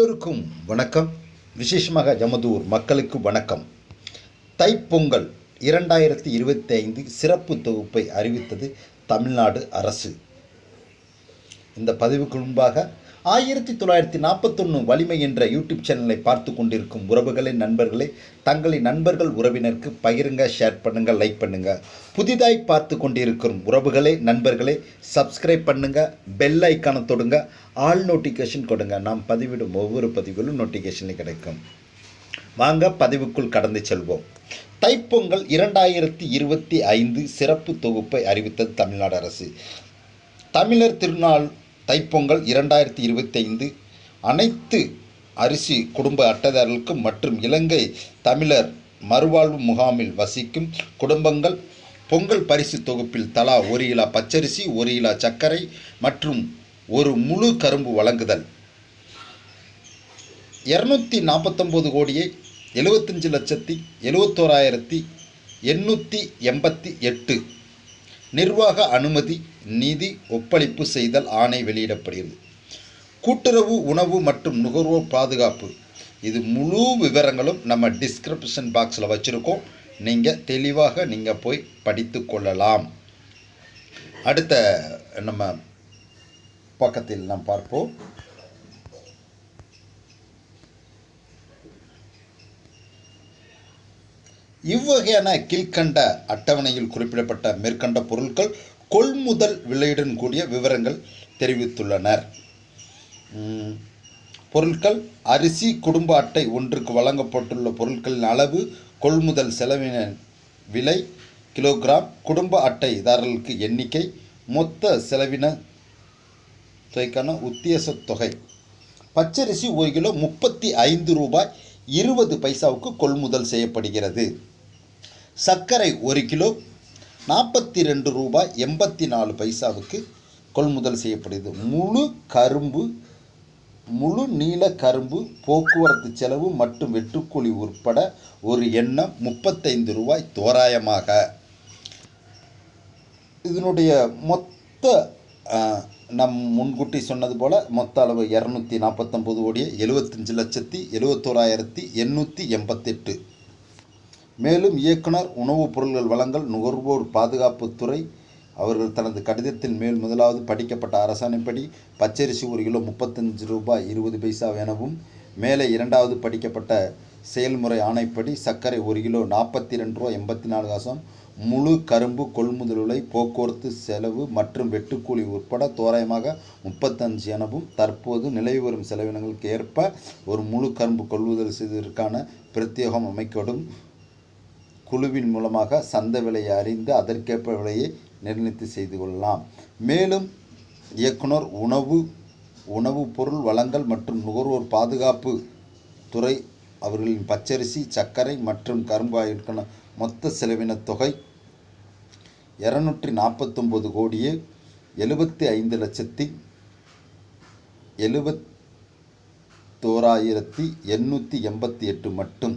எல்லோருக்கும் வணக்கம். விசேஷமாக ஜமதூர் மக்களுக்கு வணக்கம். தைப்பொங்கல் இரண்டாயிரத்தி இருபத்தி ஐந்து சிறப்பு தொகுப்பை அறிவித்தது தமிழ்நாடு அரசு. இந்த பதிவுக்கு முன்பாக ஆயிரத்தி தொள்ளாயிரத்தி நாற்பத்தொன்று வலிமை என்ற யூடியூப் சேனலை பார்த்து கொண்டிருக்கும் உறவுகளே நண்பர்களே தங்களின் நண்பர்கள் உறவினருக்கு பகிருங்க ஷேர் பண்ணுங்கள் லைக் பண்ணுங்கள் புதிதாய் பார்த்து கொண்டிருக்கும் உறவுகளே நண்பர்களே சப்ஸ்கிரைப் பண்ணுங்கள் பெல் ஐக்கானை தொடுங்க ஆல் நோட்டிஃபிகேஷன் கொடுங்க. நாம் பதிவிடும் ஒவ்வொரு பதிவுகளும் நோட்டிஃபிகேஷனில் கிடைக்கும். வாங்க பதிவுக்குள் கடந்து செல்வோம். தைப்பொங்கல் இரண்டாயிரத்தி இருபத்தி ஐந்து சிறப்பு தொகுப்பை அறிவித்தது தமிழ்நாடு அரசு. தமிழர் திருநாள் தைப்பொங்கல் இரண்டாயிரத்தி இருபத்தி ஐந்து அனைத்து அரிசி குடும்ப அட்டைதாரர்களுக்கும் மற்றும் இலங்கை தமிழர் மறுவாழ்வு முகாமில் வசிக்கும் குடும்பங்கள் பொங்கல் பரிசு தொகுப்பில் தலா ஒரு இலா பச்சரிசி ஒரு இலா சர்க்கரை மற்றும் ஒரு முழு கரும்பு வழங்குதல். இரநூத்தி நாற்பத்தொம்போது கோடியே எழுபத்தஞ்சு லட்சத்தி எழுவத்தோராயிரத்தி எண்ணூற்றி எண்பத்தி எட்டு நிர்வாக அனுமதி நிதி ஒப்பளிப்பு செய்தல் ஆணை வெளியிடப்படுகிறது. கூட்டுறவு உணவு மற்றும் நுகர்வோர் பாதுகாப்பு. இது முழு விவரங்களும் நம்ம டிஸ்கிரிப்ஷன் பாக்ஸில் வச்சுருக்கோம். நீங்கள் தெளிவாக நீங்கள் போய் படித்து கொள்ளலாம். அடுத்த நம்ம பக்கத்தில் நாம் பார்ப்போம். இவ்வகையான கீழ்கண்ட அட்டவணையில் குறிப்பிடப்பட்ட மேற்கண்ட பொருட்கள் கொள்முதல் விலையுடன் கூடிய விவரங்கள் தெரிவித்துள்ளனர். பொருட்கள் அரிசி குடும்ப அட்டை ஒன்றுக்கு வழங்கப்பட்டுள்ள பொருட்களின் அளவு கொள்முதல் செலவின விலை கிலோகிராம் குடும்ப அட்டைதாரர்களுக்கு எண்ணிக்கை மொத்த செலவின தொகைக்கான உத்தேச தொகை. பச்சரிசி ஒரு கிலோ முப்பத்தி ஐந்து ரூபாய் இருபது பைசாவுக்கு கொள்முதல் செய்யப்படுகிறது. சர்க்கரை ஒரு கிலோ நாற்பத்தி ரெண்டு ரூபாய் எண்பத்தி நாலு பைசாவுக்கு கொள்முதல் செய்யப்படுகிறது. முழு கரும்பு முழு நீல கரும்பு போக்குவரத்து செலவு மற்றும் வெட்டுக்கூலி உட்பட ஒரு எண்ணம் முப்பத்தைந்து ரூபாய் தோராயமாக. இதனுடைய மொத்த நம் முன்கூட்டி சொன்னது போல் மொத்த அளவு இரநூத்தி நாற்பத்தொம்பது கோடியே எழுபத்தஞ்சு லட்சத்தி எழுபத்தோராயிரத்தி எண்ணூற்றி எண்பத்தெட்டு. மேலும் இயக்குனர் உணவுப் பொருள்கள் வழங்கல் நுகர்வோர் பாதுகாப்புத்துறை அவர்கள் தனது கடிதத்தின் மேல் முதலாவது படிக்கப்பட்ட அரசாணைப்படி பச்சரிசி ஒரு கிலோ முப்பத்தஞ்சு ரூபாய் இருபது பைசா எனவும் மேலே இரண்டாவது படிக்கப்பட்ட செயல்முறை ஆணைப்படி சர்க்கரை ஒரு கிலோ நாற்பத்தி ரெண்டு ரூபா எண்பத்தி நாலு காசம் முழு கரும்பு கொள்முதல் விலை போக்குவரத்து செலவு மற்றும் வெட்டுக்கூலி உட்பட தோராயமாக முப்பத்தஞ்சு எனவும் தற்போது நிலவி வரும் செலவினங்களுக்கு ஏற்ப ஒரு முழு கரும்பு கொள்முதல் செய்வதற்கான பிரத்யேகம் அமைக்கப்படும். குழுவின் மூலமாக சந்தை விலையை அறிந்து அதற்கேற்ப விலையை நிர்ணயித்து செய்து கொள்ளலாம். மேலும் இயக்குனர் உணவு உணவுப் பொருள் வழங்கல் மற்றும் நுகர்வோர் பாதுகாப்பு துறை அவர்களின் பச்சரிசி சர்க்கரை மற்றும் கரும்பு மொத்த செலவின தொகை இரநூற்றி கோடியே எழுபத்தி ஐந்து லட்சத்தி எழுபத்தோராயிரத்தி எண்ணூற்றி எண்பத்தி எட்டு மட்டும்.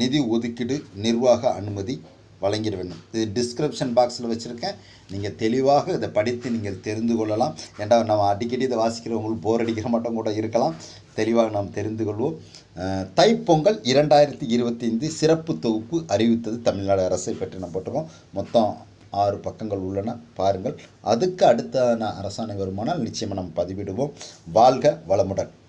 நிதி ஒதுக்கீடு நிர்வாக அனுமதி வழங்கிட வேண்டும். இது டிஸ்கிரிப்ஷன் பாக்ஸில் வச்சுருக்கேன். நீங்கள் தெளிவாக இதை படித்து நீங்கள் தெரிந்து கொள்ளலாம். ஏன்டா நம்ம அடிக்கடி இதை வாசிக்கிறவங்களுக்கு போர் அடிக்கிற மட்டும் கூட இருக்கலாம். தெளிவாக நாம் தெரிந்து கொள்வோம். தைப்பொங்கல் இரண்டாயிரத்தி இருபத்தி ஐந்து சிறப்பு தொகுப்பு அறிவித்தது தமிழ்நாடு அரசை பற்றி நம்ம போட்டிருக்கோம். மொத்தம் ஆறு பக்கங்கள் உள்ளன. பாருங்கள். அதுக்கு அடுத்த அரசாணை வருமானால் நிச்சயமாக நம்ம பதிவிடுவோம். வாழ்க வளமுடன்.